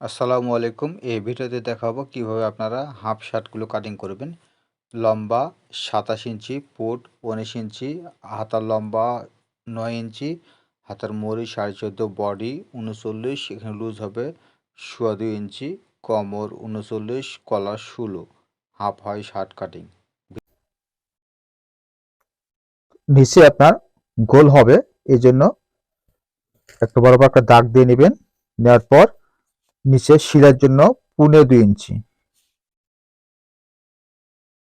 আসসালামু আলাইকুম। এই ভিডিওতে দেখাবো কীভাবে আপনারা হাফ শার্টগুলো কাটিং করবেন। লম্বা সাতাশ ইঞ্চি, পুট উনিশ ইঞ্চি, হাতার লম্বা নয় ইঞ্চি, হাতার মরি সাড়ে চোদ্দ, বডি উনচল্লিশ, এখানে লুজ হবে সোয়া দুই ইঞ্চি, কমর উনচল্লিশ কলা ষোলো, হাফ হয় শার্ট কাটিং নিচে আপনার গোল হবে এই জন্য একটা বড় বড় একটা দাগ দিয়ে নেবেন, নেওয়ার পর নিচে শিরার জন্য পুনে দুই ইঞ্চি।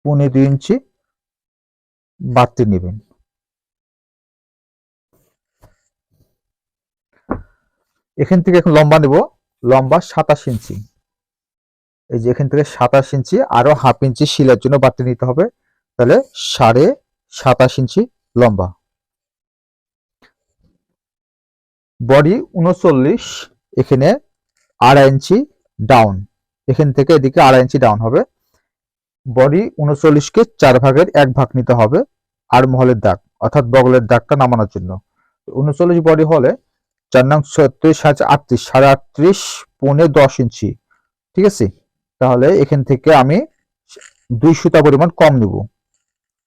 পুনে দুই ইঞ্চি বাড়তি নেবেন। এখান থেকে এখন লম্বা নেব। লম্বা সাতাশ ইঞ্চি। এই যে এখান থেকে সাতাশ ইঞ্চি, আরও হাফ ইঞ্চি শিলার জন্য বাড়তি নিতে হবে। তাহলে সাড়ে সাতাশ ইঞ্চি লম্বা। বডি উনচল্লিশ, এখানে আড়াই ইঞ্চি ডাউন এখান থেকে এদিকে আড়াই ইঞ্চি ডাউন হবে। বডি উনচল্লিশকে চার ভাগের এক ভাগ নিতে হবে আর মহলের দাগ, অর্থাৎ বগলের দাগটা নামানোর জন্য। উনচল্লিশ বডি হলে চার নং ছত্রিশ সাড়ে আটত্রিশ সাড়ে আটত্রিশ পৌনে দশ ইঞ্চি। ঠিক আছে? তাহলে এখান থেকে আমি দুই সুতা পরিমাণ কম নিব।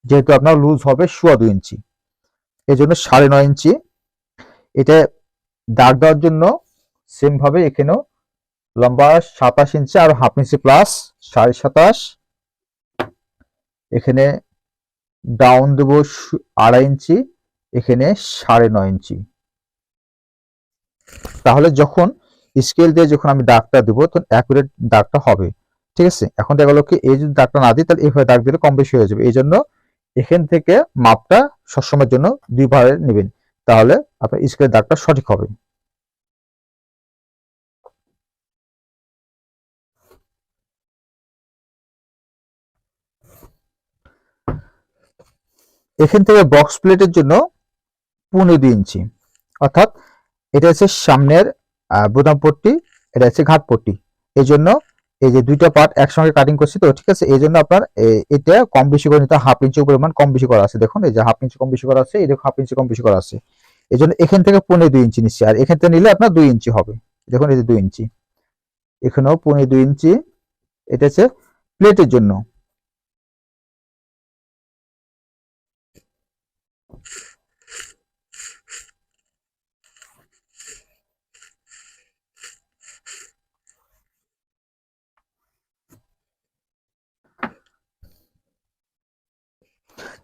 যেহেতু আপনার লুজ হবে সোয়া দুই ইঞ্চি। এই জন্য সাড়ে নয় ইঞ্চি। এটা দাগ দেওয়ার জন্য সেম ভাবে এখানেও লম্বা সাতাশ ইঞ্চি আর হাফ ইঞ্চি প্লাস সাড়ে সাতাশ। এখানে ডাউন দেবো আড়াই ইঞ্চি, এখানে সাড়ে নয় ইঞ্চি। তাহলে যখন স্কেল দিয়ে যখন আমি দাগটা দেবো, তখন অ্যাকুরেট দাগটা হবে। ঠিক আছে? এখন দেখা গেলো কি, এই যদি দাগটা না দিই, তাহলে এইভাবে দাগ দিলে কম বেশি হয়ে যাবে। এই জন্য এখান থেকে মাপটা সবসময়ের জন্য দুই ভাবে নেবেন। তাহলে আপনার স্কেলের দাগটা সঠিক হবে। এখান থেকে বক্স প্লেটের জন্য পনেরো দুই ইঞ্চি। অর্থাৎ এটা হচ্ছে সামনের বোতাম পট্টি, এটা হচ্ছে ঘাট পট্টি। এই জন্য এই যে দুইটা পার্ট একসঙ্গে কাটিং করছি, তো ঠিক আছে, এই জন্য আপনার এটা কম বেশি করে নিতে হাফ ইঞ্চি পরিমাণ কম বেশি করা আছে। দেখুন, এই যে হাফ ইঞ্চি কম বেশি করা আছে, এই দেখুন হাফ ইঞ্চি কম বেশি করা আছে। এই জন্য এখান থেকে পনেরো দুই ইঞ্চি নিচ্ছি। আর এখান থেকে নিলে আপনার দুই ইঞ্চি হবে। দেখুন, এই যে দুই ইঞ্চি। এখানেও পনেরো দুই ইঞ্চি। এটা হচ্ছে প্লেটের জন্য।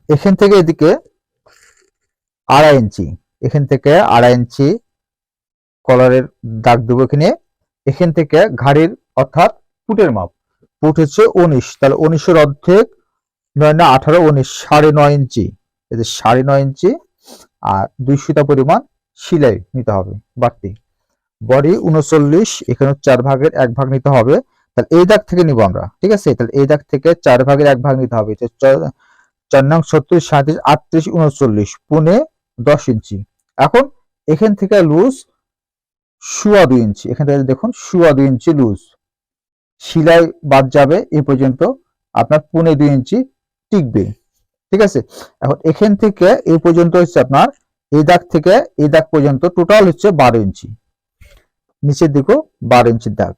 এখান থেকে এদিকে আড়াই ইঞ্চি, এখান থেকে আড়াই ইঞ্চি কলারের দাগ দেবো এখানে। এখান থেকে ঘাড়ির অর্থাৎ পুটের মাপ। পুট হচ্ছে উনিশ, তাহলে উনিশের অর্ধেক নয় না আঠারো, উনিশ, সাড়ে নয় ইঞ্চি। এদের সাড়ে নয় ইঞ্চি আর দুই সুতা পরিমাণ সিলাই নিতে হবে, বাড়তি। বডি উনচল্লিশ, এখানে চার ভাগের এক ভাগ নিতে হবে। তাহলে এই দাগ থেকে নিব আমরা, ঠিক আছে? তাহলে এই দাগ থেকে চার ভাগের এক ভাগ নিতে হবে। চার নং ছত্রিশ, সাঁত্রিশ, আটত্রিশ, উনচল্লিশ, পুনে দশ ইঞ্চি। এখন এখান থেকে লুজ শুয়া দুই ইঞ্চি। এখান থেকে দেখুন, শুয়া দুই ইঞ্চি লুজ সিলাই বাদ যাবে এই পর্যন্ত আপনার পুনে দুই ইঞ্চি টিকবে। ঠিক আছে? এখন এখান থেকে এই পর্যন্ত হচ্ছে আপনার এই দাগ থেকে এই দাগ পর্যন্ত টোটাল হচ্ছে বারো ইঞ্চি। নিচের দিকেও বারো ইঞ্চির দাগ।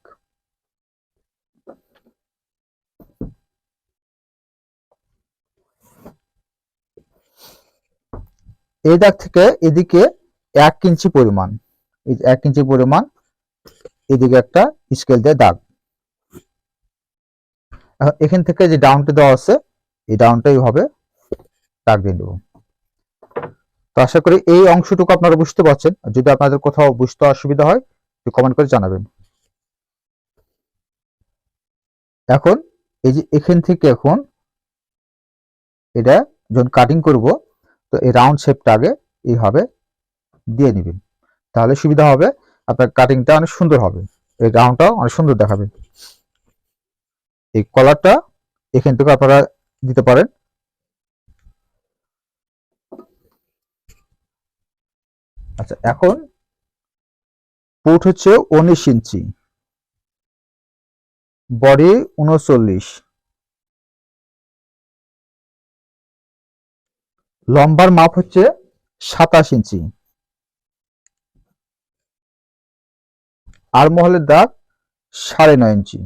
এই দাগ থেকে এদিকে এক ইঞ্চি পরিমাণ এক ইঞ্চি পরিমাণ এদিকে একটা স্কেল দিয়ে দাগ। এখান থেকে যে ডাউনটা দেওয়া আছে, এই ডাউনটাই হবে দাগ দিয়ে দেবো। তো আশা করি এই অংশটুকু আপনারা বুঝতে পারছেন। যদি আপনাদের কোথাও বুঝতে অসুবিধা হয় কমেন্ট করে জানাবেন। এখন এই যে এখান থেকে এখন এটা যখন কাটিং করব তো এই রাউন্ড শেপটা আগে এইভাবে দিয়ে নেবেন। তাহলে সুবিধা হবে, আপনার কাটিংটা অনেক সুন্দর হবে, এই রাউন্ডটাও অনেক সুন্দর দেখাবে। এই কলারটা এখান থেকে আপনারা দিতে পারেন। আচ্ছা এখন পুট হচ্ছে উনিশ ইঞ্চি বডি উনচল্লিশ। লম্বার মাপ হচ্ছে সাতাশ ইঞ্চি। আর মহলের দাগ সাড়ে নয় ইঞ্চি।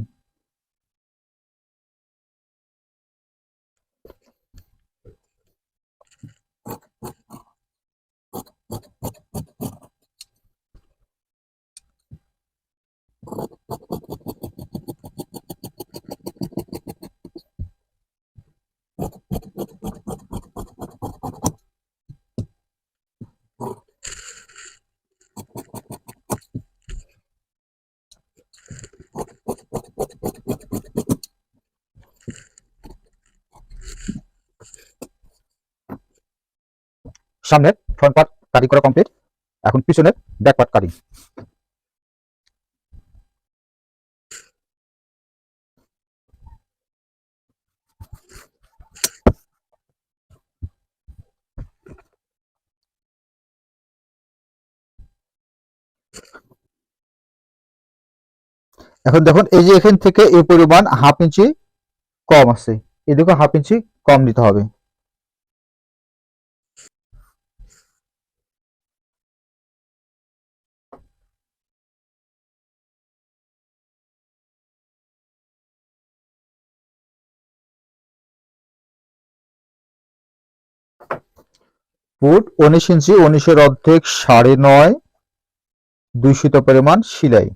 সামনের ফ্রন্ট পার্ট কাটিং করা কমপ্লিট এখন পিছনের ব্যাক পার্ট কাটিং এখন দেখুন, এই যে এখান থেকে এই পরিমাণ হাফ ইঞ্চি কম আছে। এদিকে হাফ ইঞ্চি কম নিতে হবে। ফুট উনিশ ইঞ্চি উনিশের অর্ধেক সাড়ে নয় দূষিত পরিমাণ সিলাই।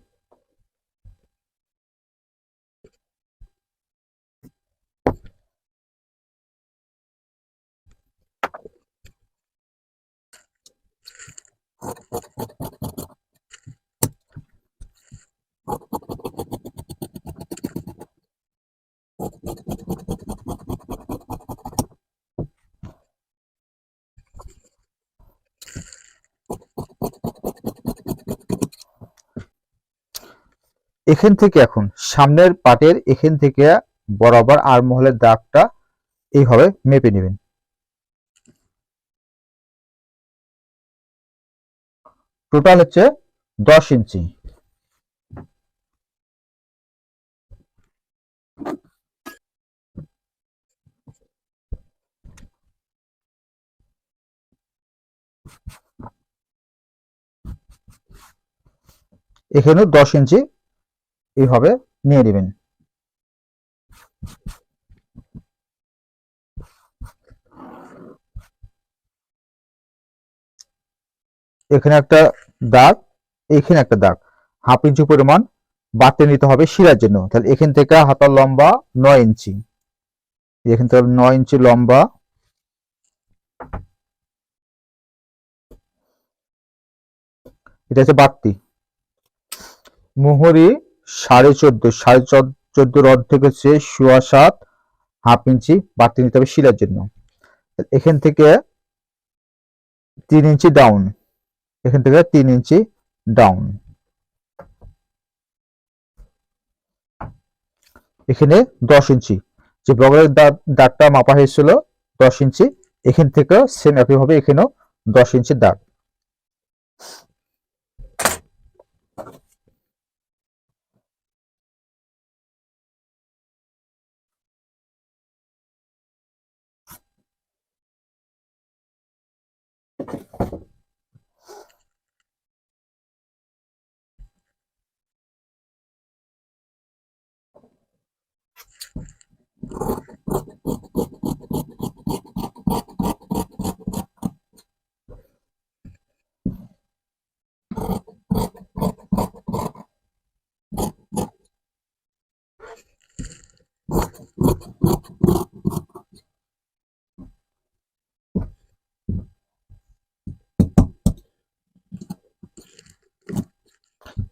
এখান থেকে এখন, সামনের পাটের এখান থেকে বরাবর আর মহলের দাগটা এইভাবে মেপে নেবেন। টোটাল হচ্ছে দশ ইঞ্চি। এখানেও দশ ইঞ্চি এইভাবে নিয়ে নেবেন। এখানে একটা দাগ, এখানে একটা দাগ। হাফ ইঞ্চি পরিমাণ বাড়তে নিতে হবে শিরার জন্য। তাহলে এখান থেকে হাতার লম্বা নয় ইঞ্চি। এখান থেকে নয় ইঞ্চি লম্বা। এটা হচ্ছে বাড়তি। মোহরি সাড়ে চোদ্দ সাড়ে চোদ্দ, চোদ্দোর অর্ধেক হচ্ছে সোয়া সাত, হাফ ইঞ্চি বাড়তি নিতে হবে শিলার জন্য। এখান থেকে তিন ইঞ্চি ডাউন এখান থেকে তিন ইঞ্চি ডাউন এখানে দশ ইঞ্চি। যে বগলের দাগ- দাগটা মাপা হয়েছিল দশ ইঞ্চি, এখান থেকে সেম একইভাবে এখানেও দশ ইঞ্চি দাগ।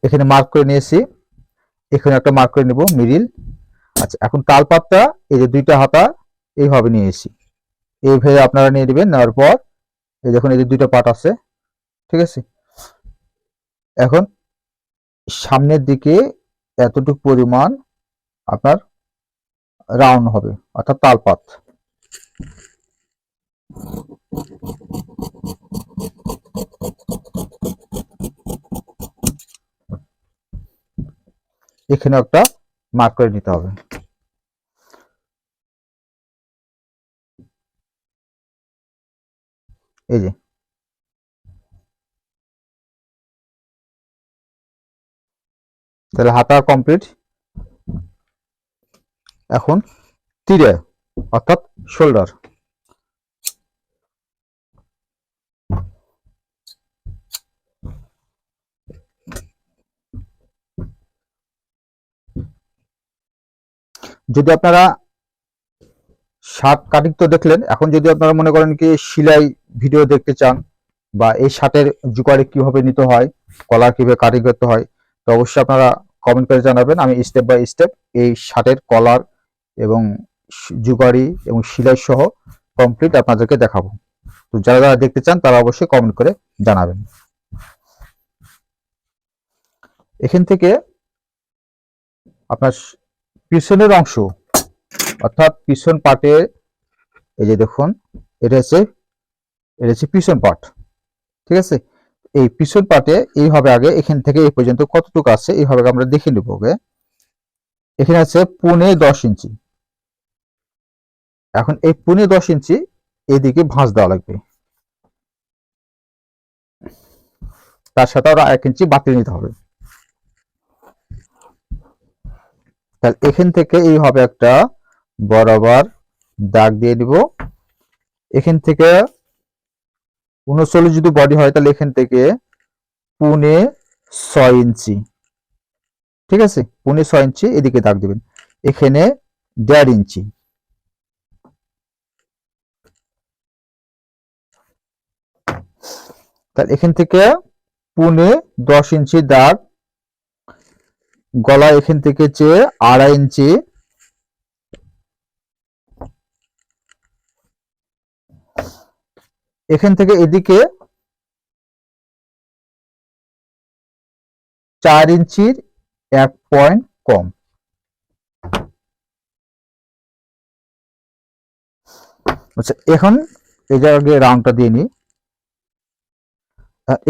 এখানে মার্ক করে নিয়েছি। এখানে একটা মার্ক করে নেব মিডিল আচ্ছা এখন তালপাতটা এই যে দুইটা হাতা, এইভাবে নিয়ে এসি। এইভাবে আপনারা নিয়ে নেবেন, নেওয়ার পর, এই দেখুন, এই যে দুইটা পাট আছে, ঠিক আছে? এখন সামনের দিকে এতটুকু পরিমাণ আপনার রাউন্ড হবে, অর্থাৎ তালপাত। এখানে একটা মার্ক করে নিতে হবে। এই যে। তাহলে হাতা কমপ্লিট এখন তীরে অর্থাৎ শোল্ডার যদি আপনারা শার্ট কাটিং তো দেখলেন। এখন যদি আপনারা মনে করেন কি সেলাই ভিডিও দেখতে চান বা এই শার্টের জুকারি কীভাবে নিতে হয়, কলার কীভাবে কাটিং করতে হয়, তো অবশ্যই আপনারা কমেন্ট করে জানাবেন। আমি স্টেপ বাই স্টেপ এই শার্টের কলার এবং জুগারি এবং সেলাই সহ কমপ্লিট আপনাদেরকে দেখাবো। তো যারা যারা দেখতে চান তারা অবশ্যই কমেন্ট করে জানাবেন। এখান থেকে আপনার পিছনের অংশ অর্থাৎ পিছন পাটে, এই যে দেখুন, এটা হচ্ছে এটা হচ্ছে পিছন পাট, ঠিক আছে? এই পিছন পাটে এইভাবে আগে এখান থেকে এই পর্যন্ত কতটুকু আছে, এইভাবে আমরা দেখে নেব এখানে আছে পুনে দশ ইঞ্চি। এখন এই পুনে দশ ইঞ্চি এদিকে ভাঁজ দেওয়া লাগবে। তার সাথে আরও এক ইঞ্চি বাতিল নিতে হবে। তাহলে এখান থেকে এইভাবে একটা বরাবর দাগ দিয়ে দিব। এখান থেকে উনচল্লিশ যদি বডি হয়, তাহলে এখান থেকে পুনে ছয় ইঞ্চি। ঠিক আছে? পুনে ছয় ইঞ্চি এদিকে দাগ দিবেন। এখানে দেড় ইঞ্চি। তাহলে এখান থেকে পুনে দশ ইঞ্চি দাগ গলা এখান থেকে চেয়ে আড়াই ইঞ্চি এখান থেকে এদিকে চার ইঞ্চির এক পয়েন্ট কম। আচ্ছা এখন এই জায়গায় রাউন্ডটা দিয়ে নিই।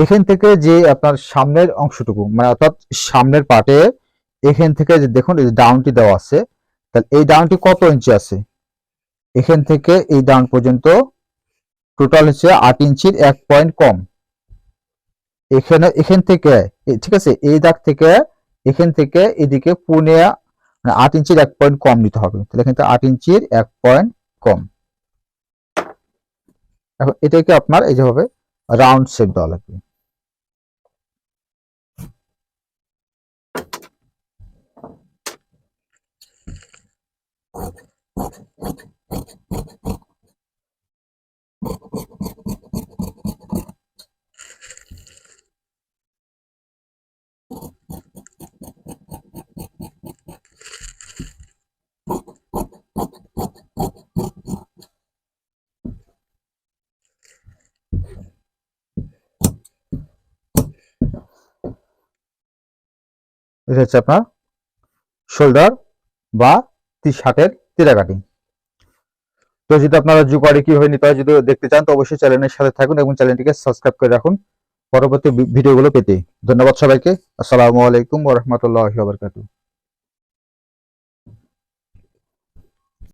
এখান থেকে যে আপনার সামনের অংশটুকু মানে অর্থাৎ সামনের পাটে এখান থেকে যে দেখুন, এই ডাউনটি দেওয়া আছে, তাহলে এই ডাউনটি কত ইঞ্চি আছে? এখান থেকে এই ডাউন পর্যন্ত টোটাল হচ্ছে আট ইঞ্চির এক পয়েন্ট কম। এখানে, এখান থেকে ঠিক আছে, এই দাগ থেকে, এখান থেকে এদিকে পুনে মানে আট ইঞ্চির এক পয়েন্ট কম নিতে হবে। তাহলে থেকে আট ইঞ্চির এক পয়েন্ট কম। এখন এটাকে আপনার এই যেভাবে রাউন্ড শেপ দেওয়া লাগবে। এটা হচ্ছে আপনার শোল্ডার বা শার্টের তীরা কাটিং তো যদি আপনারা জুকারি কীভাবে নিতে হয় যদি দেখতে চান তো অবশ্যই চ্যানেলের সাথে থাকুন এবং চ্যানেলটিকে সাবস্ক্রাইব করে রাখুন। পরবর্তী ভিডিওগুলো পেতে। ধন্যবাদ সবাইকে। আসসালামু আলাইকুম ওরহমতুল্লাহ বারাকাতুহু।